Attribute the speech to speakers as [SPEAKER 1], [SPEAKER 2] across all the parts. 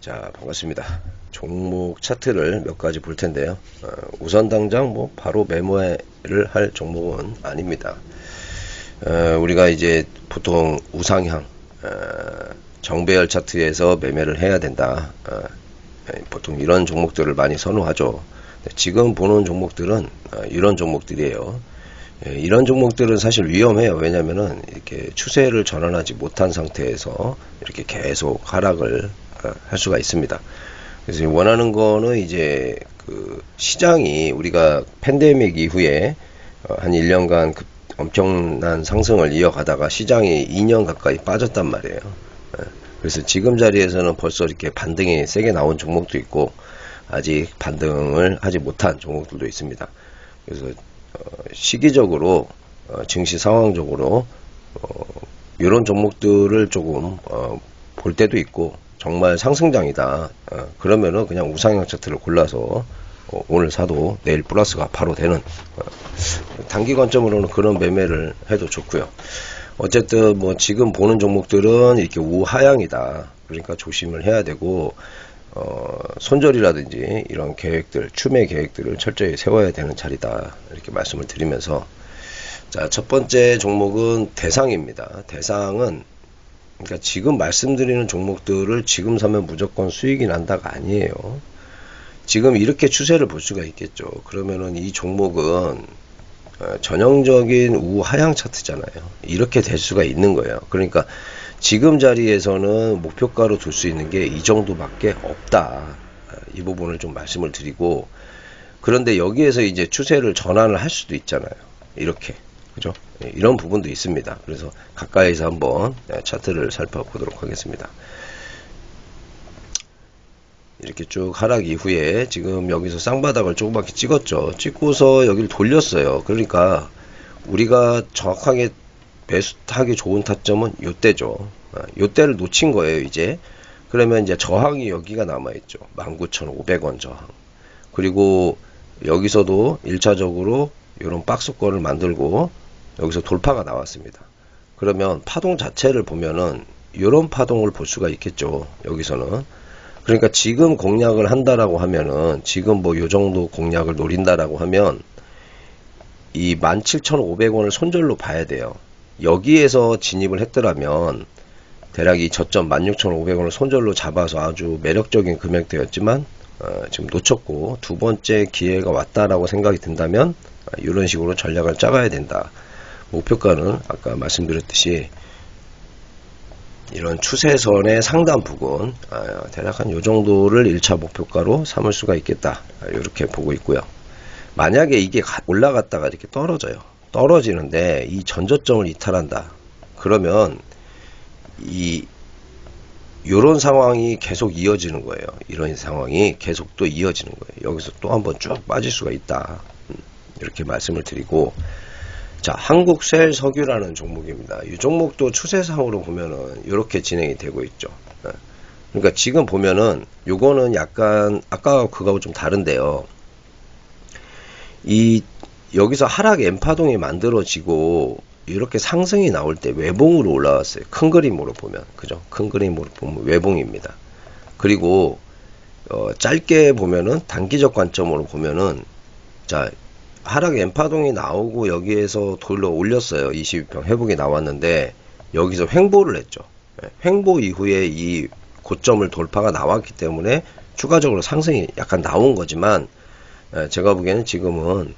[SPEAKER 1] 자 반갑습니다. 종목 차트를 몇 가지 볼 텐데요. 어, 우선 당장 뭐 바로 매매를 할 종목은 아닙니다. 어, 우리가 이제 보통 우상향 어, 정배열 차트에서 매매를 해야 된다. 어, 예, 보통 이런 종목들을 많이 선호하죠. 지금 보는 종목들은 어, 이런 종목들이에요. 예, 이런 종목들은 사실 위험해요. 왜냐면은 이렇게 추세를 전환하지 못한 상태에서 이렇게 계속 하락을 어, 할 수가 있습니다. 그래서 원하는 거는 이제 그 시장이 우리가 팬데믹 이후에 어, 한 1년간 그 엄청난 상승을 이어가다가 시장이 2년 가까이 빠졌단 말이에요. 예, 그래서 지금 자리에서는 벌써 이렇게 반등이 세게 나온 종목도 있고 아직 반등을 하지 못한 종목들도 있습니다. 그래서 어, 시기적으로 어, 증시 상황적으로 어, 이런 종목들을 조금 어, 볼 때도 있고 정말 상승장이다 어, 그러면은 그냥 우상향 차트를 골라서 어, 오늘 사도 내일 플러스가 바로 되는 어, 단기 관점으로는 그런 매매를 해도 좋고요 어쨌든 뭐 지금 보는 종목들은 이렇게 우하향이다 그러니까 조심을 해야 되고 어, 손절이라든지 이런 계획들, 추매 계획들을 철저히 세워야 되는 자리다. 이렇게 말씀을 드리면서 자, 첫 번째 종목은 대상입니다. 대상은 그러니까 지금 말씀드리는 종목들을 지금 사면 무조건 수익이 난다가 아니에요. 지금 이렇게 추세를 볼 수가 있겠죠. 그러면은 이 종목은 어, 전형적인 우하향 차트잖아요. 이렇게 될 수가 있는 거예요. 그러니까 지금 자리에서는 목표가로 둘 수 있는 게 이 정도밖에 없다. 이 부분을 좀 말씀을 드리고 그런데 여기에서 이제 추세를 전환을 할 수도 있잖아요. 이렇게 그죠? 예, 이런 부분도 있습니다. 그래서 가까이서 한번 네, 차트를 살펴보도록 하겠습니다. 이렇게 쭉 하락 이후에 지금 여기서 쌍바닥을 조그맣게 찍었죠. 찍고서 여기를 돌렸어요. 그러니까 우리가 정확하게 매수하기 좋은 타점은 요때죠. 아, 요때를 놓친 거예요, 이제. 그러면 이제 저항이 여기가 남아있죠. 19,500원 저항. 그리고 여기서도 1차적으로 이런 박스권을 만들고 여기서 돌파가 나왔습니다. 그러면 파동 자체를 보면은 이런 파동을 볼 수가 있겠죠. 여기서는. 그러니까 지금 공략을 한다라고 하면은 지금 뭐 요 정도 공략을 노린다라고 하면 이 17,500원을 손절로 봐야 돼요. 여기에서 진입을 했더라면 대략 이 저점 16,500원을 손절로 잡아서 아주 매력적인 금액대였지만 어, 지금 놓쳤고 두 번째 기회가 왔다라고 생각이 든다면 어, 이런 식으로 전략을 짜가야 된다. 목표가는 아까 말씀드렸듯이 이런 추세선의 상단 부근 아, 대략 한 요 정도를 1차 목표가로 삼을 수가 있겠다. 이렇게 아, 보고 있고요. 만약에 이게 올라갔다가 이렇게 떨어져요. 떨어지는데 이 전저점을 이탈한다. 그러면 이 요런 상황이 계속 이어지는 거예요. 이런 상황이 계속 또 이어지는 거예요. 여기서 또 한번 쭉 빠질 수가 있다. 음, 이렇게 말씀을 드리고 자, 한국셀 석유라는 종목입니다. 이 종목도 추세상으로 보면은 이렇게 진행이 되고 있죠. 네. 그러니까 지금 보면은 요거는 약간 아까 그거하고 좀 다른데요. 이 여기서 하락 엠파동이 만들어지고 이렇게 상승이 나올 때 외봉으로 올라왔어요. 큰 그림으로 보면 그죠? 큰 그림으로 보면 외봉입니다. 그리고 어, 짧게 보면은 단기적 관점으로 보면은 자 하락 엠파동이 나오고 여기에서 돌려 올렸어요. 22평 회복이 나왔는데 여기서 횡보를 했죠. 예, 횡보 이후에 이 고점을 돌파가 나왔기 때문에 추가적으로 상승이 약간 나온 거지만 예, 제가 보기에는 지금은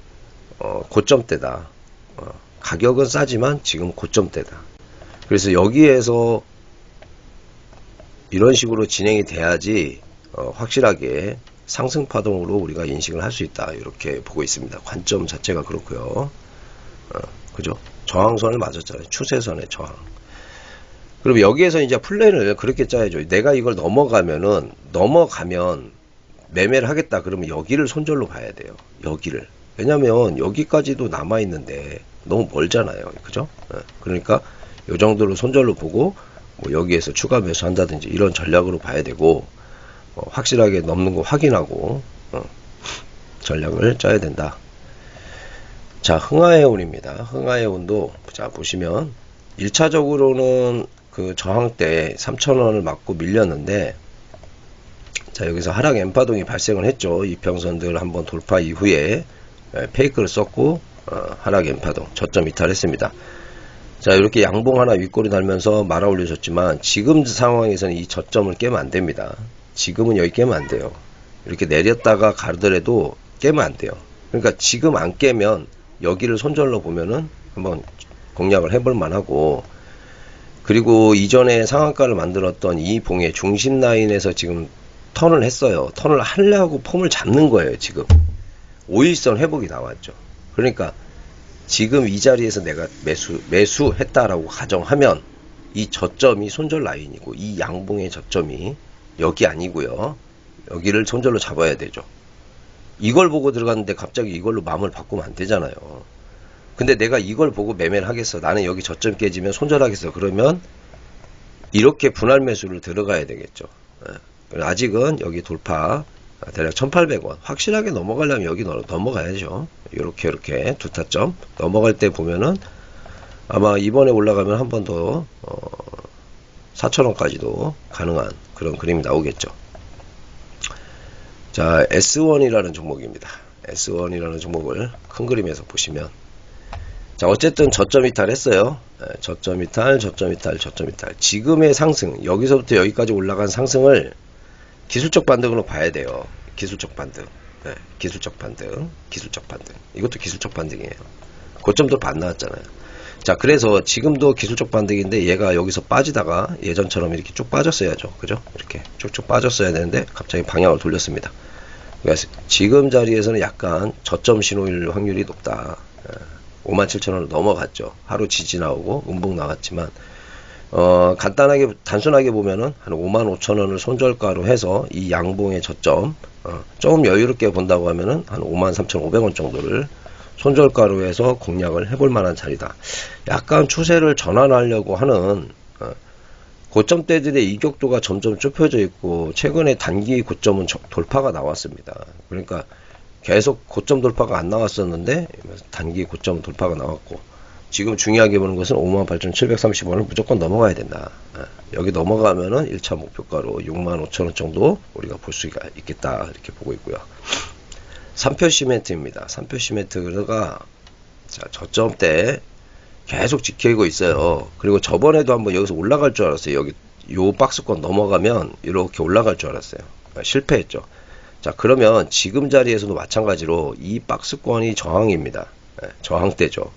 [SPEAKER 1] 어, 고점대다. 어, 가격은 싸지만 지금 고점대다. 그래서 여기에서 이런 식으로 진행이 돼야지 어, 확실하게 상승 파동으로 우리가 인식을 할 수 있다. 이렇게 보고 있습니다. 관점 자체가 그렇고요. 어, 그죠? 저항선을 맞았잖아요. 추세선의 저항. 그럼 여기에서 이제 플랜을 그렇게 짜야죠. 내가 이걸 넘어가면은 넘어가면 매매를 하겠다. 그러면 여기를 손절로 봐야 돼요. 여기를. 왜냐면 여기까지도 남아 있는데 너무 멀잖아요. 그죠? 예, 그러니까 요 정도로 손절로 보고 뭐 여기에서 추가 매수 한다든지 이런 전략으로 봐야 되고 어, 확실하게 넘는 거 확인하고 어, 전략을 짜야 된다. 자, 흥하해운입니다. 흥하해운도 자 보시면 1차적으로는 그 저항 때 3,000원을 맞고 밀렸는데 자 여기서 하락 엠파동이 발생을 했죠. 이평선들 한번 돌파 이후에 예, 페이크를 썼고 어, 하락 엠파동 저점 이탈했습니다. 자 이렇게 양봉 하나 윗꼬리 달면서 말아 올려줬지만 지금 상황에서는 이 저점을 깨면 안 됩니다. 지금은 여기 깨면 안 돼요. 이렇게 내렸다가 가더라도 깨면 안 돼요. 그러니까 지금 안 깨면 여기를 손절로 보면은 한번 공략을 해볼 만하고 그리고 이전에 상한가를 만들었던 이 봉의 중심 라인에서 지금 턴을 했어요. 턴을 하려고 폼을 잡는 거예요, 지금. 5일선 회복이 나왔죠. 그러니까 지금 이 자리에서 내가 매수, 매수했다라고 가정하면 이 저점이 손절 라인이고 이 양봉의 저점이 여기 아니고요. 여기를 손절로 잡아야 되죠. 이걸 보고 들어갔는데 갑자기 이걸로 마음을 바꾸면 안 되잖아요. 근데 내가 이걸 보고 매매를 하겠어. 나는 여기 저점 깨지면 손절하겠어. 그러면 이렇게 분할 매수를 들어가야 되겠죠. 예. 아직은 여기 돌파 대략 1800원 확실하게 넘어가려면 여기 넘어가야죠. 이렇게 이렇게 두 타점 넘어갈 때 보면은 아마 이번에 올라가면 한 번더 어, 4천원까지도 가능한 그런 그림이 나오겠죠. 자, S1이라는 종목입니다. S1이라는 종목을 큰 그림에서 보시면 자, 어쨌든 저점 이탈 했어요. 네, 저점 이탈, 저점 이탈, 저점 이탈. 지금의 상승, 여기서부터 여기까지 올라간 상승을 기술적 반등으로 봐야 돼요. 기술적 반등. 네, 기술적 반등, 기술적 반등. 이것도 기술적 반등이에요. 고점도 반 나왔잖아요. 자, 그래서 지금도 기술적 반등인데 얘가 여기서 빠지다가 예전처럼 이렇게 쭉 빠졌어야죠. 그죠? 이렇게 쭉쭉 빠졌어야 되는데 갑자기 방향을 돌렸습니다. 그러니까 지금 자리에서는 약간 저점 신호일 확률이 높다. 57,000원을 예, 넘어갔죠. 하루 지지 나오고 음봉 나왔지만 어, 간단하게 단순하게 보면은 한 55,000원을 손절가로 해서 이 양봉의 저점 어, 조금 여유롭게 본다고 하면은 한 53,500원 정도를 손절가로 해서 공략을 해볼 만한 자리다. 약간 추세를 전환하려고 하는 어, 고점대들의 이격도가 점점 좁혀져 있고 최근에 단기 고점은 돌파가 나왔습니다. 그러니까 계속 고점 돌파가 안 나왔었는데 단기 고점 돌파가 나왔고 지금 중요하게 보는 것은 58,730원을 무조건 넘어가야 된다. 어, 여기 넘어가면은 1차 목표가로 65,000원 정도 우리가 볼 수가 있겠다. 이렇게 보고 있고요. 3표 시멘트입니다. 3표 시멘트가 자, 저점 때 계속 지키고 있어요. 그리고 저번에도 한번 여기서 올라갈 줄 알았어요. 여기 요 박스권 넘어가면 이렇게 올라갈 줄 알았어요. 아, 실패했죠. 자, 그러면 지금 자리에서도 마찬가지로 이 박스권이 저항입니다. 네, 저항대죠.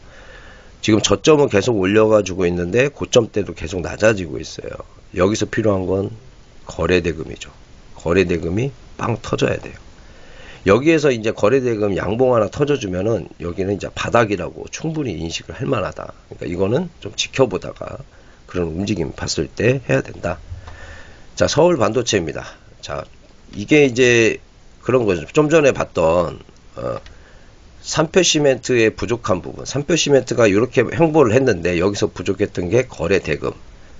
[SPEAKER 1] 지금 저점은 계속 올려가지고 있는데 고점대도 계속 낮아지고 있어요. 여기서 필요한 건 거래대금이죠. 거래대금이 빵 터져야 돼요. 여기에서 이제 거래대금 양봉 하나 터져주면은 여기는 이제 바닥이라고 충분히 인식을 할 만하다. 그러니까 이거는 좀 지켜보다가 그런 움직임 봤을 때 해야 된다. 자, 서울 반도체입니다. 자, 이게 이제 그런 거죠. 좀 전에 봤던, 어, 삼표 시멘트의 부족한 부분. 삼표 시멘트가 이렇게 행보를 했는데 여기서 부족했던 게 거래 대금.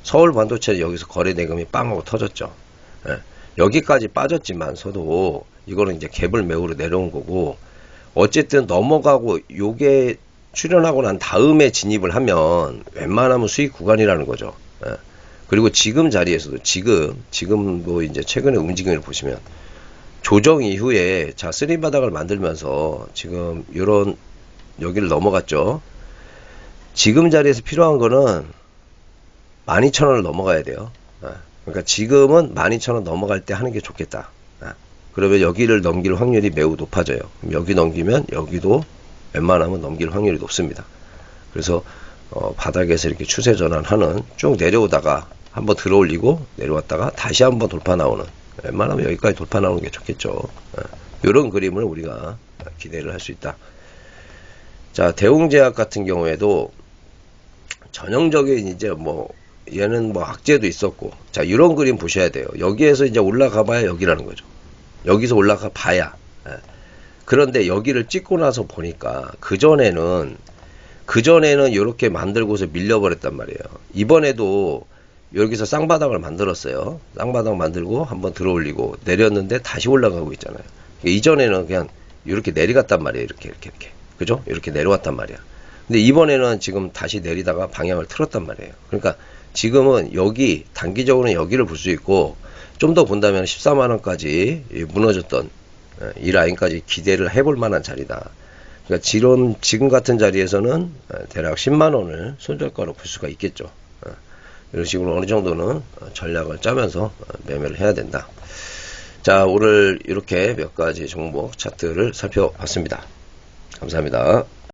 [SPEAKER 1] 서울 반도체는 여기서 거래 대금이 빵 하고 터졌죠. 예. 여기까지 빠졌지만서도 이거는 이제 갭을 메우러 내려온 거고 어쨌든 넘어가고 요게 출현하고 난 다음에 진입을 하면 웬만하면 수익 구간이라는 거죠. 예. 그리고 지금 자리에서도 지금 지금 뭐 이제 최근의 움직임을 보시면 조정 이후에 자 쓰리 바닥을 만들면서 지금 이런 여기를 넘어갔죠. 지금 자리에서 필요한 거는 12,000원을 넘어가야 돼요. 예. 그러니까 지금은 12,000원 넘어갈 때 하는 게 좋겠다. 그러면 여기를 넘길 확률이 매우 높아져요. 여기 넘기면 여기도 웬만하면 넘길 확률이 높습니다. 그래서 어, 바닥에서 이렇게 추세 전환하는 쭉 내려오다가 한번 들어 올리고 내려왔다가 다시 한번 돌파 나오는 웬만하면 여기까지 돌파 나오는 게 좋겠죠. 이런 어, 그림을 우리가 기대를 할 수 있다. 자, 대웅제약 같은 경우에도 전형적인 이제 뭐 얘는 뭐 악재도 있었고 자 이런 그림 보셔야 돼요. 여기에서 이제 올라가 봐야 여기라는 거죠. 여기서 올라가 봐야. 예. 그런데 여기를 찍고 나서 보니까 그전에는 그전에는 이렇게 만들고서 밀려버렸단 말이에요. 이번에도 여기서 쌍바닥을 만들었어요. 쌍바닥 만들고 한번 들어 올리고 내렸는데 다시 올라가고 있잖아요. 이전에는 그냥 이렇게 내려갔단 말이에요. 이렇게 이렇게 이렇게. 그죠? 이렇게 내려왔단 말이야. 근데 이번에는 지금 다시 내리다가 방향을 틀었단 말이에요. 그러니까 지금은 여기 단기적으로는 여기를 볼 수 있고 좀 더 본다면 14만원까지 무너졌던 어, 이 라인까지 기대를 해볼 만한 자리다. 그러니까 지금, 지금 같은 자리에서는 어, 대략 10만원을 손절가로 볼 수가 있겠죠. 어, 이런 식으로 어느 정도는 전략을 짜면서 매매를 해야 된다. 자, 오늘 이렇게 몇 가지 종목 차트를 살펴봤습니다. 감사합니다.